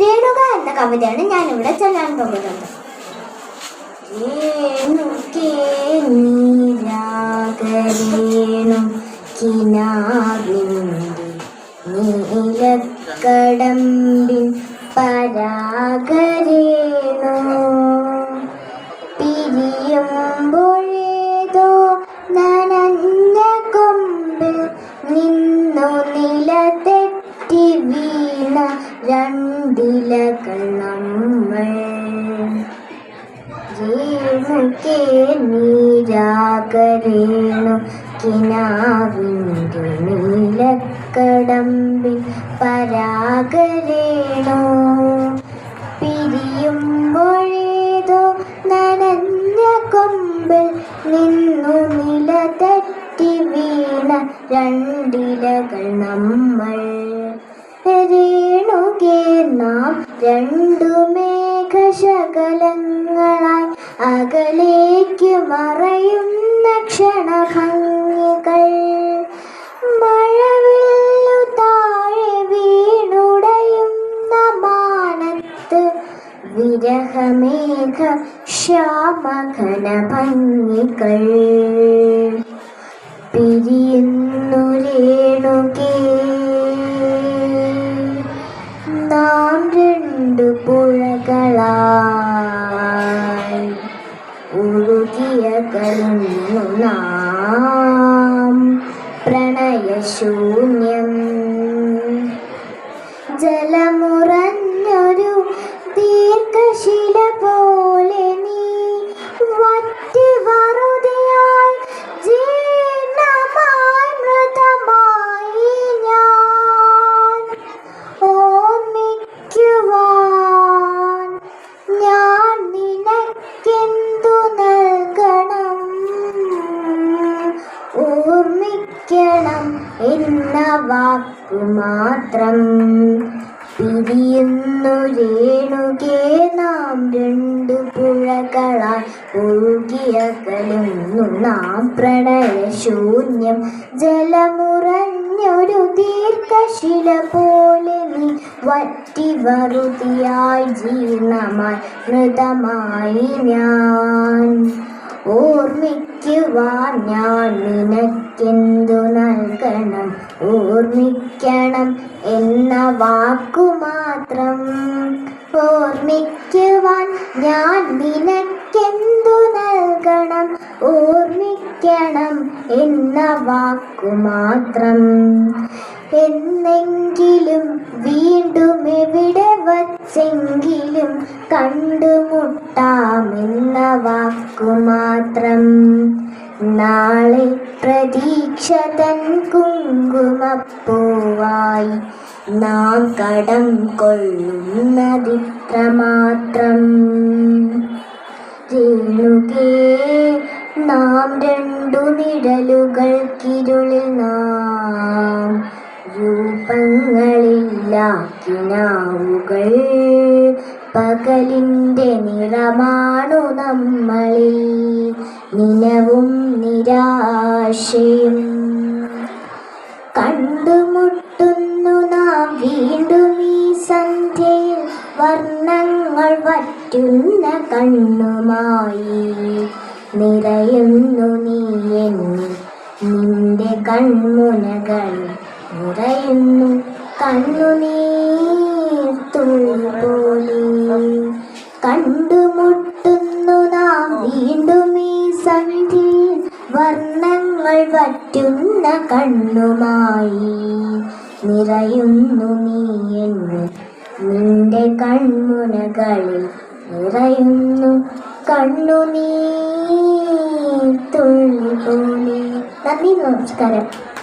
രേണുക എന്ന കവിതയാണ് ഞാനിവിടെ ചൊല്ലാൻ പോകുന്നത്. നീരാകരേണു നീലക്കടമ്പിൻ പരാഗരേണു രേണുക്കേ നീരാകരേണു കിനാവിന്റെ നീലക്കടമ്പിൽ പരാഗരേണു. പിരിയുമ്പോഴേതോ നനഞ്ഞ കൊമ്പിൽ നിന്നു നില തട്ടി വീണ രണ്ടിലകൾ നമ്മൾ. രേണുകേ നാം രണ്ടു മേഘശകലങ്ങളായി അകലേക്ക് മറയുന്ന ക്ഷണഭംഗികൾ. മഴവില്ലു താഴെ വീണുടയുന്ന മാനത്ത് വിരഹമേഘ ശ്യാമഘന ഭംഗികൾ പിരിയുന്നു രേണുകേ. നാം രണ്ടു പുഴകളായി കലന്നു നാം പ്രണയശൂന്യം. ജലമുറഞ്ഞൊരു മാത്രം. പിരിയുന്നു രേണുകേ നാം രണ്ടു പുഴകളാൽ ഒഴുകിയകലുന്നു നാം പ്രണയശൂന്യം ജലമുറഞ്ഞൊരു ദീർഘശില പോലെ നീ വറ്റി വറുതിയായി ജീർണമായി മൃതമായി ഞാൻ. ഓർമ്മിക്കുവാൻ ഞാൻ നിനക്കെന്തു നൽകണം? ഓർമ്മിക്കണം എന്ന വാക്കു മാത്രം. ഓർമ്മിക്കുവാൻ ഞാൻ നിനക്കെന്തു നൽകണം? ഓർമ്മിക്കണം എന്ന വാക്കു മാത്രം. എന്നെങ്കിലും വീണ്ടും എവിടെ വച്ചെങ്കിലും കണ്ടുമുട്ടാമെന്ന വാക്കു മാത്രം. നാളെ പ്രതീക്ഷ തൻ കുങ്കുമപ്പൂവായി നാം കടം കൊള്ളുന്നതിത്ര മാത്രം. രേണുകേ നിഴലുകൾക്കിരുളിൽ നാം രൂപങ്ങളില്ലാക്കിനാവുകൾ പകലിന്റെ നിറമാണു നമ്മളിൽ. നിലവും നിരാശയും. കണ്ടുമുട്ടുന്നു നാം വീണ്ടും ഈ സന്ധ്യയിൽ വർണങ്ങൾ വറ്റുന്ന കണ്ണുമായി നിറയുന്നു നീ നിന്റെ കൺമുനകളിൽ നിറയുന്നു. കണ്ണുനീർ തുള്ളി പോലെ കണ്ടുമുട്ടുന്നു നാം. വീണ്ടും ഈ സന്ധി വർണങ്ങൾ പറ്റുന്ന കണ്ണുമായി നിറയുന്നു നീ എന്ന്. നിന്റെ കൺമുനകളിൽ നിറയുന്നു കണ്ണുനീർ തുള്ളി പോലെ 波の力。